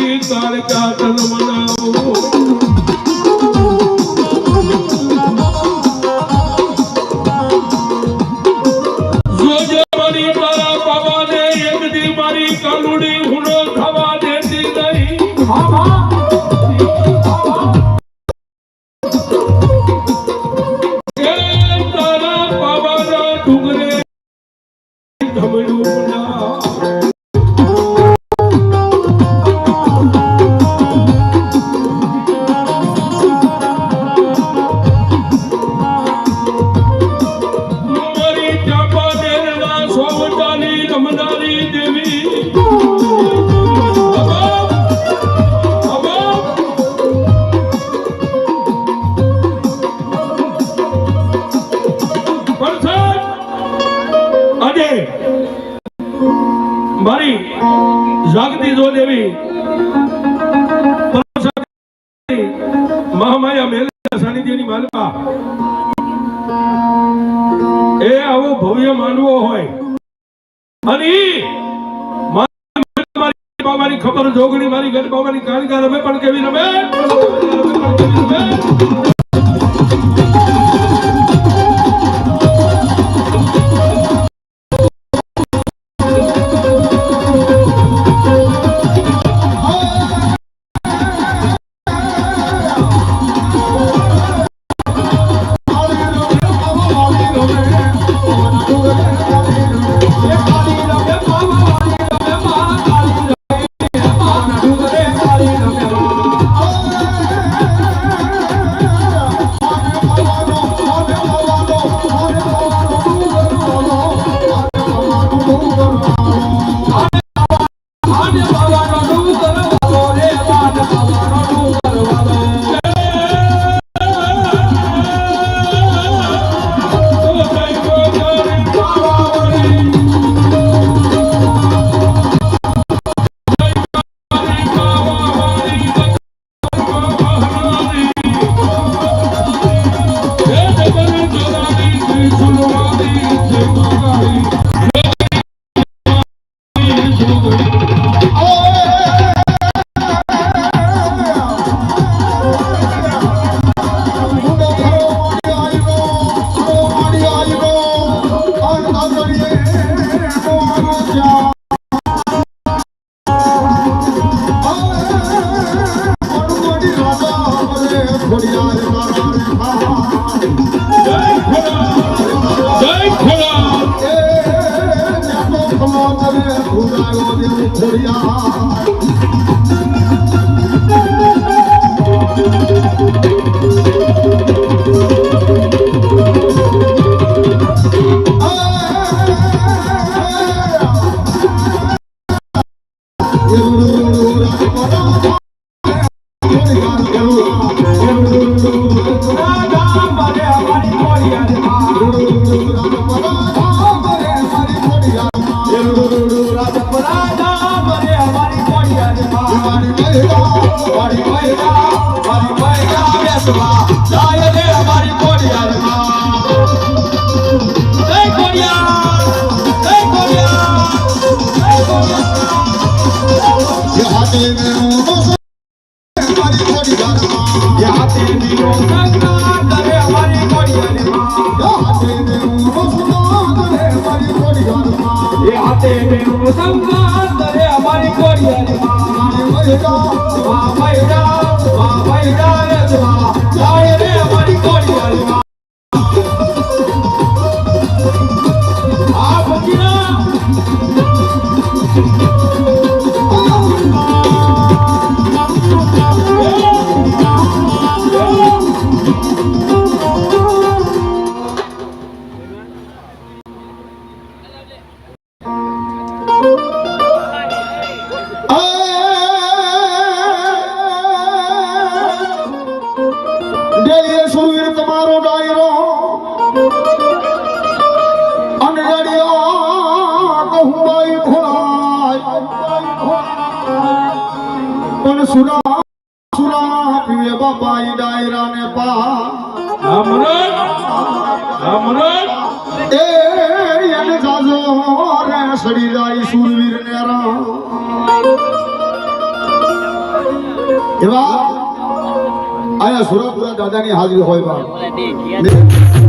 મારી કાળકા મનાવો. રમનારી દેવી. મારી જાગતી મહામાયા મેલના સાનિધ્યની માલપા એ આવો ભવ્ય માનવો હોય મારી ખબર જોગણી મારી ગઢ બાબાની કાણકા રમે પણ કેવી રમે રમે પણ કેવી રમે? তোমার જય ખોડા Hey! ડેલીએ સુરા સુરા પીવે બાપાઈ ડાયરા ને પા અમરત અમરત એ એને જાજો રે સડી જાય સુરવીર ને રા એવા આયા સુરાપુરા દાદાની હાજરી હોય બા